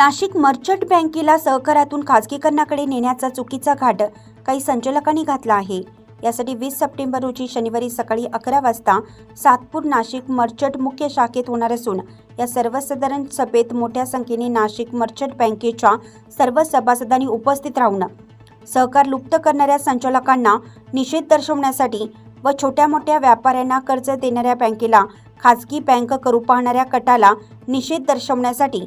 Nashik merchant बँकेला सहकारातून खाजगीकरणाकडे नेण्याचा चुकीचा घाट काही संचालकांनी घातला आहे. यासाठी वीस सप्टेंबर रोजी शनिवारी सकाळी अकरा वाजता सातपूर नाशिक मर्चंट मुख्य शाखेत होणार असून या सर्वसाधारण सभेत मोठ्या संख्येने नाशिक मर्चंट बँकेच्या सर्व सभासदांनी उपस्थित राहून सहकार लुप्त करणाऱ्या संचालकांना निषेध दर्शवण्यासाठी व छोट्या मोठ्या व्यापाऱ्यांना कर्ज देणाऱ्या बँकेला खाजगी बँक करू पाहणाऱ्या कटाला निषेध दर्शवण्यासाठी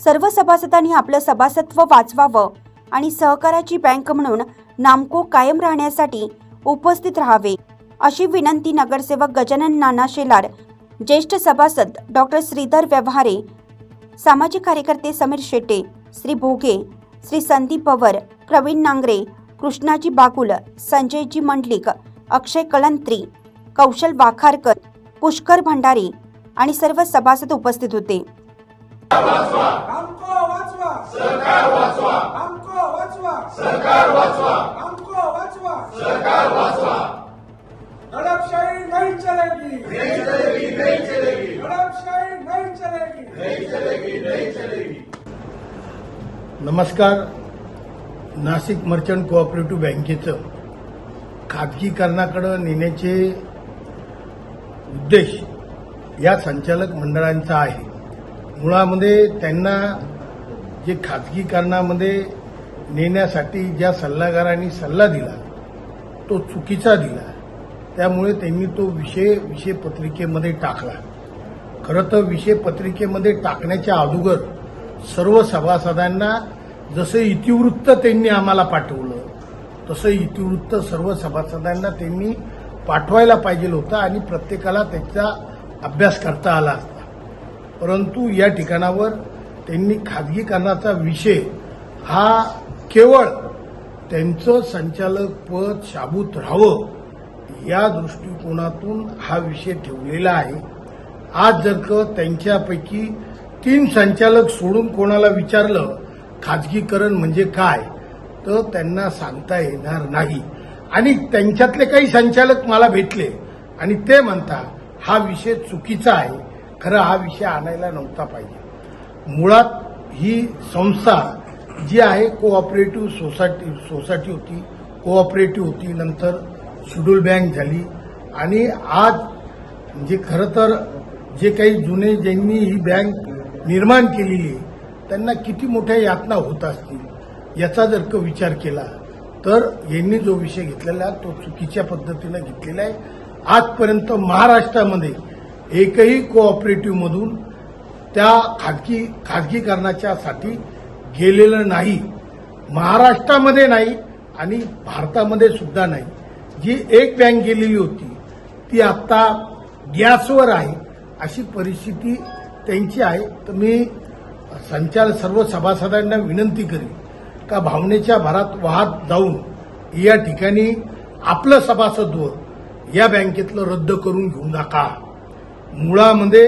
सर्व सभासदांनी आपलं सभासत्व वाचवावं आणि सहकाराची बँक म्हणून नामको कायम राहण्यासाठी उपस्थित राहावे अशी विनंती नगरसेवक गजानन नाना शेलार ज्येष्ठ सभासद डॉक्टर श्रीधर व्यवहारे सामाजिक कार्यकर्ते समीर शेटे श्री भोगे श्री संदीप पवार प्रवीण नांगरे कृष्णाजी बागुल संजयजी मंडलिक अक्षय कळंत्री कौशल वाखारकर पुष्कर भंडारी आणि सर्व सभासद उपस्थित होते. आमको वाचवा. सरकार वाचवा. आमको वाचवा. सरकार वाचवा. आमको वाचवा. सरकार वाचवा. दडपशाही नहीं चलेगी. नहीं चलेगी नहीं चलेगी. दडपशाही नहीं चलेगी. नहीं चलेगी नहीं चलेगी. नमस्कार. नाशिक मर्चंट कोऑपरेटिव्ह बँकेचं खाजगीकरणाकडं नेण्याचे उद्देश या संचालक मंडळांचा आहे. मुळामध्ये त्यांना जे खाजगीकरणामध्ये नेण्यासाठी ज्या सल्लागारांनी सल्ला दिला तो चुकीचा दिला त्यामुळे त्यांनी तो विषय विषय पत्रिकेमध्ये टाकला. खरं तर विषय पत्रिकेमध्ये टाकण्याच्या अगोदर सर्व सभासदांना जसं इतिवृत्त त्यांनी आम्हाला पाठवलं तसं इतिवृत्त सर्व सभासदांना त्यांनी पाठवायला पाहिजे होतं आणि प्रत्येकाला त्याचा अभ्यास करता आला. असता परंतु या ठिकाणावर त्यांनी खाजगीकरणाचा विषय हा केवळ त्यांचं संचालक पद शाबूत राहावं या दृष्टिकोनातून हा विषय ठेवलेला आहे. आज जर का त्यांच्यापैकी तीन संचालक सोडून कोणाला विचारलं खाजगीकरण म्हणजे काय तर त्यांना सांगता येणार नाही. आणि त्यांच्यातले काही संचालक मला भेटले आणि ते म्हणता हा विषय चुकीचा आहे. खरं हा विषय आणायला नव्हता पाहिजे. मुळात ही संस्था जी आहे कोऑपरेटिव्ह सोसायटी सोसायटी होती कोऑपरेटिव्ह होती नंतर शेड्यूल बँक झाली. आणि आज म्हणजे खरं तर जे काही जुने ज्यांनी ही बँक निर्माण केलेली आहे त्यांना किती मोठ्या यातना होत असतील याचा जर का विचार केला तर यांनी जो विषय घेतलेला आहे तो चुकीच्या पद्धतीनं घेतलेला आहे. आजपर्यंत महाराष्ट्रामध्ये एकही कोऑपरेटिव्ह मधून त्या खाजगी खाजगीकरणाच्या साठी गेलेलं नाही. महाराष्ट्रामध्ये नाही आणि भारतामध्ये सुद्धा नाही. जी एक बँक गेलेली होती ती आता गॅसवर आहे अशी परिस्थिती त्यांची आहे. तर मी संचाल सर्व सभासदांना विनंती करेन का भावनेच्या भरात वाहत जाऊन या ठिकाणी आपलं सभासदत्व या बँकेतलं रद्द करून घेऊ नका. मुळामध्ये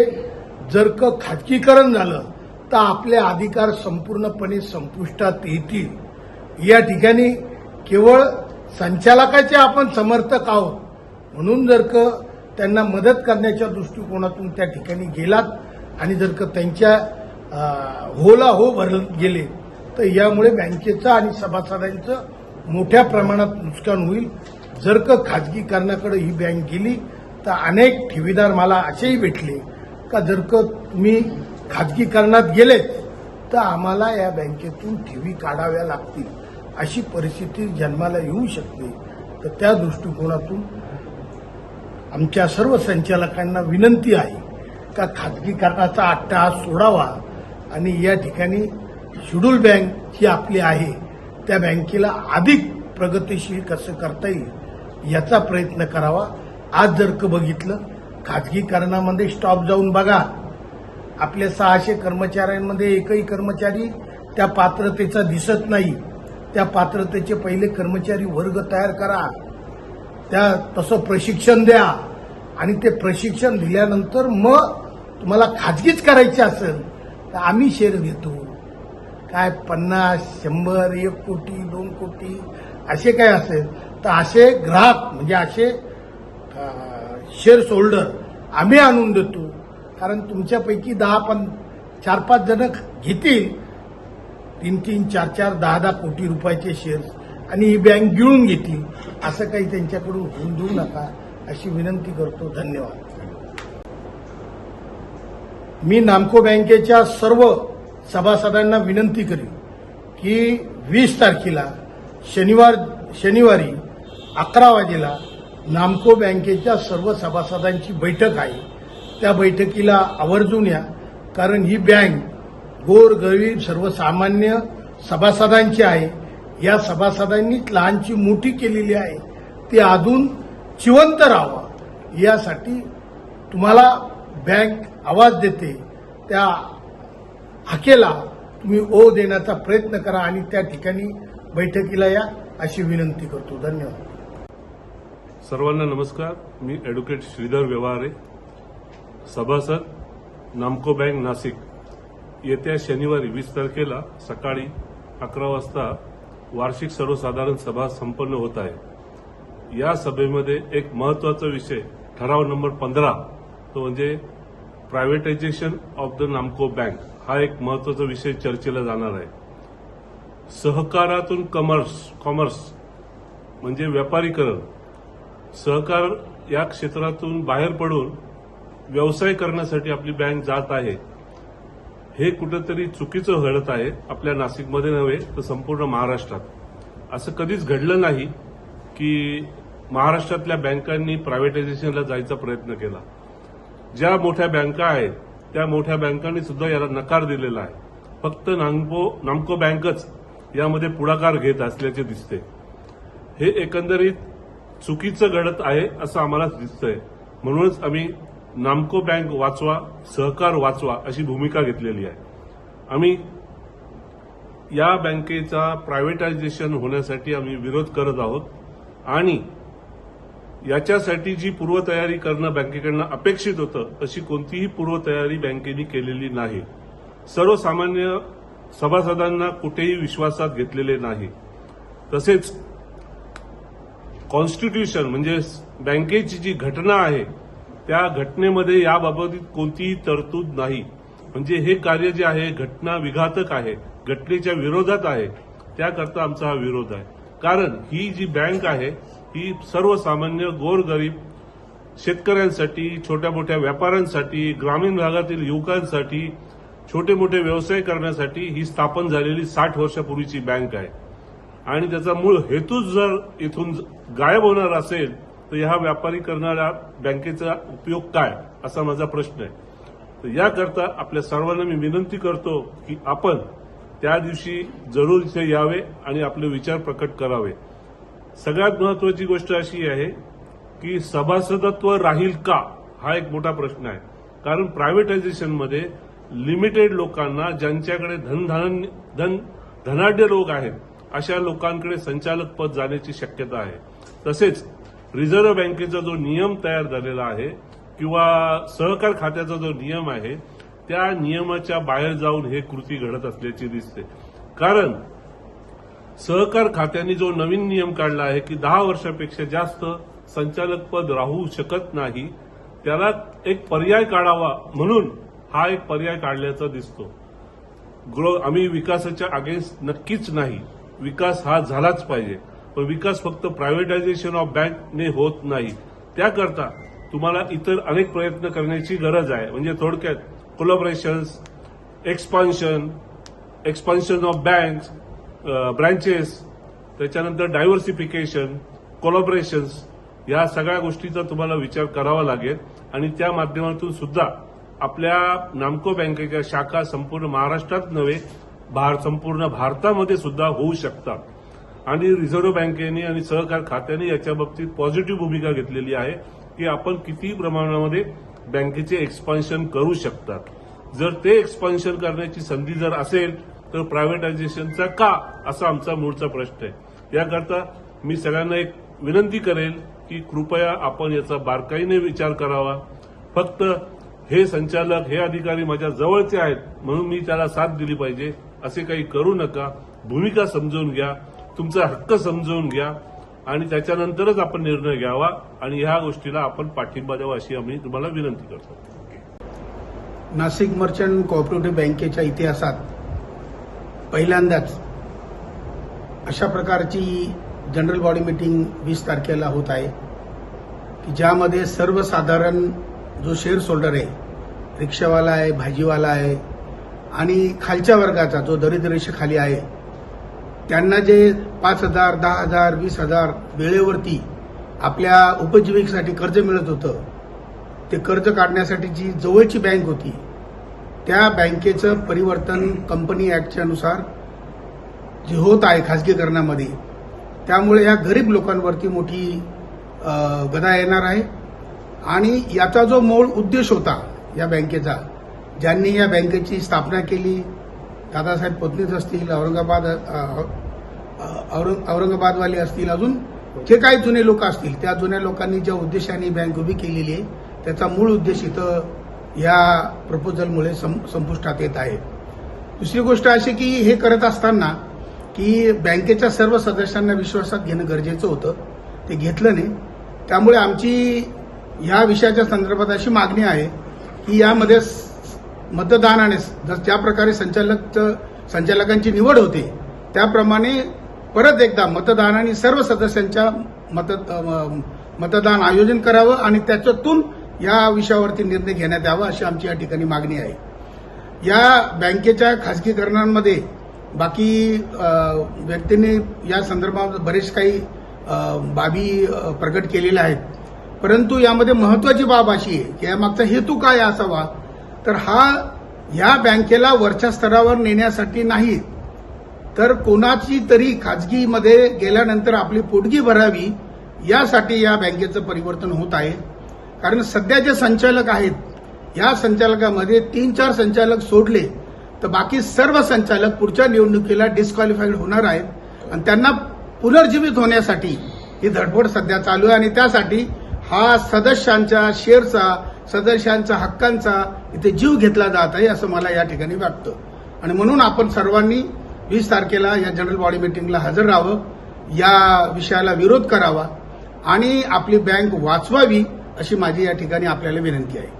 जर का खाजगीकरण झालं तर आपले अधिकार संपूर्णपणे संपुष्टात येतील. या ठिकाणी केवळ संचालकाचे आपण समर्थक आहोत. म्हणून जर का त्यांना मदत करण्याच्या दृष्टिकोनातून त्या ठिकाणी गेलात आणि जर का त्यांच्या होला हो भर गेले तर यामुळे बँकेचं आणि सभासदांचं मोठ्या प्रमाणात नुकसान होईल. जर का खाजगीकरणाकडे ही बँक गेली तर अनेक ठेवीदार मला असेही भेटले का जर का तुम्ही खाजगीकरणात गेलेत तर आम्हाला या बँकेतून ठेवी काढाव्या लागतील अशी परिस्थिती जन्माला येऊ शकते. तर त्या दृष्टिकोनातून आमच्या सर्व संचालकांना विनंती आहे का खाजगीकरणाचा अट्टहास सोडावा आणि या ठिकाणी शेड्यूल बँक जी आपली आहे त्या बँकेला अधिक प्रगतिशील कसं करता येईल याचा प्रयत्न करावा आज जर का बघितलं खाजगीकरणामध्ये स्टॉप जाऊन बघा. आपल्या सहाशे कर्मचाऱ्यांमध्ये एकही कर्मचारी त्या पात्रतेचा दिसत नाही. त्या पात्रतेचे पहिले कर्मचारी वर्ग तयार करा. त्या तसं प्रशिक्षण द्या. आणि ते प्रशिक्षण दिल्यानंतर मग तुम्हाला खाजगीच करायची असेल तर आम्ही शेअर घेतो. काय पन्नास शंभर एक कोटी दोन कोटी असे काय असेल तर असे ग्राहक म्हणजे असे शेअर्स होल्डर आम्ही आणून देतो. कारण तुमच्यापैकी दहा पण चार पाच जण घेतील. तीन तीन चार चार दहा दहा कोटी रुपयाचे शेअर्स आणि ही बँक गिळून घेतील. असं काही त्यांच्याकडून होऊन देऊ नका अशी विनंती करतो. धन्यवाद. मी नामको बँकेच्या सर्व सभासदांना विनंती करीन की वीस तारखेला शनिवार शनिवारी अकरा वाजेला नामको बँकेच्या सर्व सभासदांची बैठक आहे. त्या बैठकीला आवर्जून या कारण ही बँक गोरगरीब सर्वसामान्य सभासदांची आहे. या सभासदांनीच लहानची मोठी केलेली आहे. ती अजून जिवंत राहावं. यासाठी तुम्हाला बँक आवाज देते. त्या हाकेला तुम्ही ओ देण्याचा प्रयत्न करा आणि त्या ठिकाणी बैठकीला या अशी विनंती करतो. धन्यवाद. सर्वांना नमस्कार. मी ॲडव्होकेट श्रीधर व्यवहारे. सभासद नामको बँक नाशिक. येत्या शनिवारी वीस तारखेला सकाळी अकरा वाजता वार्षिक सर्वसाधारण सभा संपन्न होत आहे. या सभेमध्ये एक महत्त्वाचा विषय ठराव नंबर पंधरा तो म्हणजे privatisation of the Namco bank हा एक महत्त्वाचा विषय चर्चेला जाणार आहे. सहकारातून कमर्स कॉमर्स म्हणजे व्यापारीकरण सहकार या क्षेत्रातून बाहेर पडून व्यवसाय करण्यासाठी आपली बँक जात आहे. हे कुठंतरी चुकीचं घडत आहे आपल्या नाशिकमध्ये नव्हे तर संपूर्ण महाराष्ट्रात. असं कधीच घडलं नाही की महाराष्ट्रातल्या बँकांनी प्रायव्हेटायझेशनला जायचा प्रयत्न केला. ज्या मोठ्या बँका आहेत त्या मोठ्या बँकांनी सुद्धा याला नकार दिलेला आहे. फक्त नामको नामको बँकच यामध्ये पुढाकार घेत असल्याचे दिसते. हे एकंदरीत चुकीचं घडत आहे असं आम्हाला दिसतंय. म्हणूनच आम्ही नामको बँक वाचवा सहकार वाचवा अशी भूमिका घेतलेली आहे. आम्ही या बँकेचा प्रायव्हेटायझेशन होण्यासाठी आम्ही विरोध करत आहोत आणि याच्यासाठी जी पूर्वतयारी करणं बँकेकडनं अपेक्षित होतं अशी कोणतीही पूर्वतयारी बँकेने केलेली नाही. सर्वसामान्य सभासदांना कुठेही विश्वासात घेतलेले नाही. तसेच कॉन्स्टिट्यूशन म्हणजे बँकेची जी घटना आहे त्या घटनेमध्ये याबाबत कोणतीही तरतूद नाही. म्हणजे हे कार्य जे आहे घटना विघातक आहे घटनेच्या विरोधात आहे त्याकरता आमचा हा विरोध आहे. कारण ही जी बँक आहे ही सर्वसामान्य गोरगरीब शेतकऱ्यांसाठी छोट्या मोठ्या व्यापाऱ्यांसाठी ग्रामीण भागातील युवकांसाठी छोटे मोठे व्यवसाय करण्यासाठी ही स्थापन झालेली साठ वर्षापूर्वीची बँक आहे. आणि त्याचा मूळ हेतूच जर इथून गायब होणार असेल तर ह्या व्यापारी करणाऱ्या बँकेचा उपयोग काय? असा माझा प्रश्न आहे. तर याकरता आपल्या सर्वांना मी विनंती करतो की आपण त्या दिवशी जरूर इथे यावे आणि आपले विचार प्रकट करावे. सगळ्यात महत्वाची गोष्ट अशी आहे की सभासदत्व राहील का हा एक मोठा प्रश्न आहे. कारण प्रायव्हेटायझेशनमध्ये लिमिटेड लोकांना ज्यांच्याकडे धनधान धन धनाढ्य लोक आहेत अशा लोकांकडे संचालक पद जाण्याची शक्यता आहे. तसेच रिझर्व्ह बँकेचा जो नियम तयार झालेला आहे किंवा सहकार खात्याचा जो नियम आहे त्या नियमाच्या बाहेर जाऊन हे कृती घडत असल्याची दिसते. कारण सहकार खात्याने जो नवीन नियम काढला आहे की दहा वर्षापेक्षा जास्त संचालक पद राहू शकत नाही त्याला एक पर्याय काढावा म्हणून हा एक पर्याय काढल्याचा दिसतो. ग्रो आम्ही विकासाच्या अगेन्स्ट नक्कीच नाही. विकास हा झालाच पाहिजे. पण विकास फक्त प्रायव्हेटायझेशन ऑफ बँकने होत नाही. त्याकरता तुम्हाला इतर अनेक प्रयत्न करण्याची गरज आहे. म्हणजे थोडक्यात collaborations expansion expansion of banks branches त्याच्यानंतर डायव्हर्सिफिकेशन कोलॅबरेशन्स या सगळ्या गोष्टीचा तुम्हाला विचार करावा लागेल. आणि त्या माध्यमातून सुद्धा आपल्या नामको बँकेच्या शाखा संपूर्ण महाराष्ट्रात नव्हे भार संपूर्ण भारतामध्ये सुद्धा होऊ शकतात. आणि रिझर्व्ह बँकेने आणि सहकार खात्याने याच्या बाबतीत पॉझिटिव्ह भूमिका घेतलेली आहे की आपण किती प्रमाणामध्ये बँकेचे एक्सपान्शन करू शकतात जर ते एक्सपान्शन करण्याची संधी जर असेल तर प्रायव्हेटायझेशनचा का असा आमचा मूळचा प्रश्न आहे. याकरता मी सगळ्यांना एक विनंती करेल की कृपया आपण याचा बारकाईने विचार करावा. फक्त हे संचालक हे अधिकारी माझ्या जवळचे आहेत म्हणून मी त्याला साथ दिली पाहिजे. असे काही करू नका. भूमिका समजून घ्या. तुमचा हक्क समजून घ्या. आणि त्याच्यानंतरच आपण निर्णय घ्यावा. आणि ह्या गोष्टीला आपण पाठिंबा द्यावा अशी आम्ही तुम्हाला विनंती करतो. नाशिक मर्चंट कोऑपरेटिव्ह बँकेच्या इतिहासात पहिल्यांदाच अशा प्रकारची जनरल बॉडी मीटिंग वीस तारखेला होत आहे की ज्यामध्ये सर्वसाधारण जो शेअर होल्डर आहे रिक्षावाला आहे भाजीवाला आहे आणि खालच्या वर्गाचा जो दरिद्र आहे त्यांना जे पाच हजार दहा हजार वीस हजार वेळेवरती आपल्या उपजीविकेसाठी कर्ज मिळत होतं ते कर्ज काढण्यासाठी जी जवळची बँक होती त्या बँकेचं परिवर्तन कंपनी ऍक्टच्या नुसार जे होत आहे खासगीकरणामध्ये त्यामुळे या गरीब लोकांवरती मोठी गदा येणार आहे. आणि याचा जो मूळ उद्देश होता या बँकेचा ज्यांनी या बँकेची स्थापना केली दादासाहेब पत्नीच असतील औरंगाबाद औरंगाबादवाले असतील अजून जे काही जुने लोक असतील त्या जुन्या लोकांनी ज्या उद्देशाने बँक उभी केलेली आहे त्याचा मूळ उद्देश इथं या प्रपोजलमुळे सं- संपुष्टात येत आहे. दुसरी गोष्ट अशी की हे करत असताना की बँकेच्या सर्व सदस्यांना विश्वासात घेणं गरजेचं होतं ते घेतलं नाही. त्यामुळे आमची ह्या विषयाच्या संदर्भात अशी मागणी आहे की यामध्ये मतदानाने जस ज्या प्रकारे संचालक संचालकांची निवड होते त्याप्रमाणे परत एकदा मतदानाने सर्व सदस्यांच्या मत मतदान आयोजन करावं आणि त्याच्यातून या विषयावरती निर्णय घेण्यात यावा अशी आमची या ठिकाणी मागणी आहे. या बँकेच्या खासगीकरणांमध्ये बाकी व्यक्तीने व्यक्तींनी या संदर्भात बरेच काही बाबी प्रकट केलेल्या आहेत. परंतु यामध्ये महत्वाची बाब अशी आहे की यामागचा हेतू काय असावा? तर हा या बँकेला वरच्या स्तरावर नेण्यासाठी नाही. तर कोणाची तरी खाजगीमध्ये गेल्यानंतर आपली पोटगी भरावी यासाठी या बँकेचं परिवर्तन होत आहे. कारण सध्या जे संचालक आहेत या संचालकामध्ये तीन चार संचालक सोडले तर बाकी सर्व संचालक पुढच्या निवडणुकीला डिस्क्वालिफाईड होणार आहेत. आणि त्यांना पुनर्जीवित होण्यासाठी ही धडपड सध्या चालू आहे. आणि त्यासाठी हा सदस्यांच्या शेअरचा सदस्यांचा हक्कांचा इथे जीव घेतला जात आहे असं मला या ठिकाणी वाटतं. आणि म्हणून आपण सर्वांनी वीस तारखेला या जनरल बॉडी मिटिंगला हजर राहावं या विषयाला विरोध करावा आणि आपली बँक वाचवावी अशी माझी या ठिकाणी आपल्याला विनंती आहे.